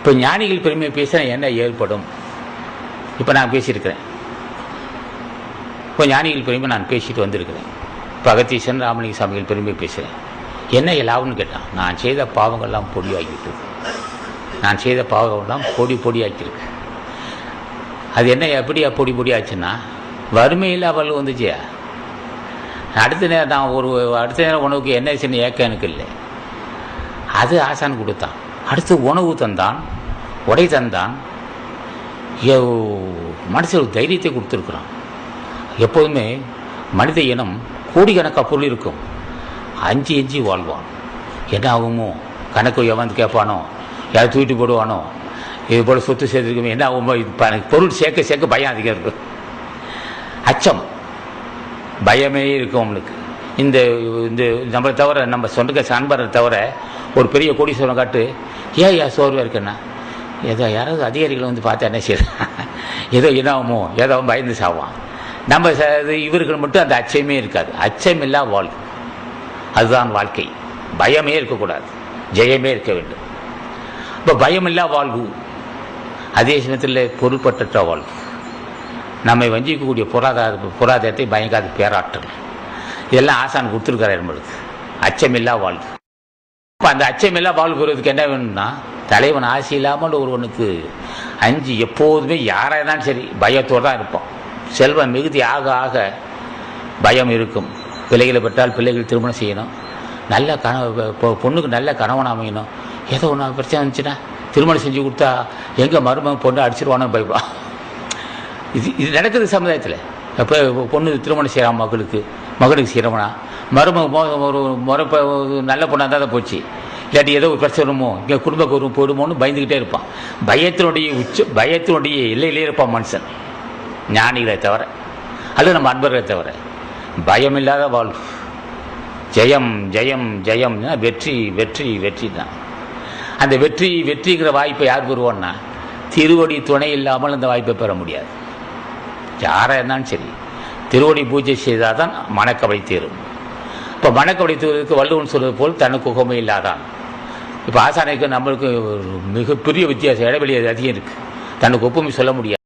இப்போ ஞானிகள் பெருமையை பேசினா என்ன ஏற்படும்? இப்போ நான் பேசியிருக்கிறேன். இப்போ ஞானிகள் பெருமை நான் பேசிட்டு வந்திருக்கிறேன். இப்போ அகத்தீசன் ராமலிங்க சாமிகள் பெருமை பேசுகிறேன் என்ன லாபம்னு கேட்டான். நான் செய்த பாவங்கள்லாம் பொடியாக்கிட்டு நான் செய்த பாவங்கள்லாம் பொடி பொடியாக்கியிருக்கு அது என்ன எப்படியா பொடி பொடியாச்சுன்னா? வறுமையில் அவள் வந்துச்சியா? அடுத்த நேரம் நான் ஒரு அடுத்த நேரம் உனக்கு என்ன சின்ன ஏக்கம் எனக்கு இல்லை. அது ஆசான் கொடுத்தான். அடுத்து உணவு தந்தான் உடை தந்தான். மனசில் தைரியத்தை கொடுத்துருக்குறான். எப்போதுமே மனித இனம் கோடிக்கணக்காக பொருள் இருக்கும். அஞ்சு அஞ்சு வாழ்வான். என்ன ஆகுமோ? கணக்கு எவன் கேட்பானோ? யார் தூக்கிட்டு போடுவானோ? இது போல் சொத்து சேர்த்துருக்கோம் என்ன ஆகுமோ? இது பொருள் சேர்க்க சேர்க்க பயம் அதிகம். இருக்கும் அச்சம். பயமே இருக்கும் அவனுக்கு. இந்த இந்த நம்மளை தவிர நம்ம சொந்தக்க நண்பரை தவிர ஒரு பெரிய கோடீஸ்வரன் காட்டு ஏன் ஏன் சோர்வாக இருக்குன்னா? ஏதோ யாராவது அதிகாரிகள் வந்து பார்த்தா என்ன செய்யறான் ஏதோ இனாமோ ஏதோ பயந்து சாவான். நம்ம ச- இது இவர்கள் மட்டும் அந்த அச்சமே இருக்காது. அச்சமில்லா வாழ்வு அதுதான் வாழ்க்கை. பயமே இருக்கக்கூடாது. ஜெயமே இருக்க வேண்டும். இப்போ பயமில்லா வாழ்வு. அதே சமயத்தில் பொருள்பற்ற வாழ்வு. நம்மை வஞ்சிக்கக்கூடிய பொருளாதார பொருளாதாரத்தை பயங்காத பேராற்றல். இதெல்லாம் ஆசான் கொடுத்துருக்காரு நம்மளுக்கு அச்சமில்லா வாழ்வு. இப்போ அந்த அச்சமில்லா பால் பெறுவதற்கு என்ன வேணும்னா தலைவன் ஆசை இல்லாமல் ஒருவனுக்கு அஞ்சு எப்போதுமே யாராக இருந்தாலும் சரி பயத்தோடு தான் இருப்பான். செல்வம் மிகுதி ஆக ஆக பயம் இருக்கும். பிள்ளைகளை பெற்றால் பிள்ளைகள் திருமணம் செய்யணும். நல்ல கண பொ- பொண்ணுக்கு நல்ல கணவன் அமையணும். ஏதோ ஒன்று பிரச்சனை வந்துச்சுன்னா திருமணம் செஞ்சு கொடுத்தா எங்கே மருமகன் பொண்ணு அடிச்சிருவானோ பயப்படான் இது இது நடக்குது சமுதாயத்தில். எப்போ பொண்ணு திருமணம் செய்கிறான் மகளுக்கு மகனுக்கு செய்கிறவனா மருமக ஒரு முறை நல்ல பொண்ணாக இருந்தால் தான் போச்சு. இல்லாட்டி ஏதோ ஒரு பிரச்சனை வருமோ? இங்கே குடும்ப கௌரவம் போயிடுமோன்னு பயந்துக்கிட்டே இருப்பான். பயத்தினுடைய உச்ச பயத்தினுடைய எல்லையிலே இருப்பான் மனுஷன். ஞானிகளை தவிர. அல்லது நம்ம அன்பர்களை தவிர. பயமில்லாத வாழ்வு. ஜெயம் ஜெயம் ஜெயம்னா வெற்றி வெற்றி வெற்றி தான். அந்த வெற்றி வெற்றிங்கிற வாய்ப்பை யார் பெறுவோன்னா? திருவடி துணை இல்லாமல் அந்த வாய்ப்பை பெற முடியாது. யாராக இருந்தாலும் சரி. திருவடி பூஜை செய்தால் தான் மனக்கவலை தீரும். இப்போ மனக்கவலை தீர்வதற்கு வள்ளுவன் சொல்வது போல் தனக்கு உகமை இல்லாதான். இப்போ ஆசானைக்கு நம்மளுக்கு மிகப்பெரிய வித்தியாசம் இடைவெளி அதிகம் இருக்குது தனக்கு ஒப்புமை சொல்ல முடியாது.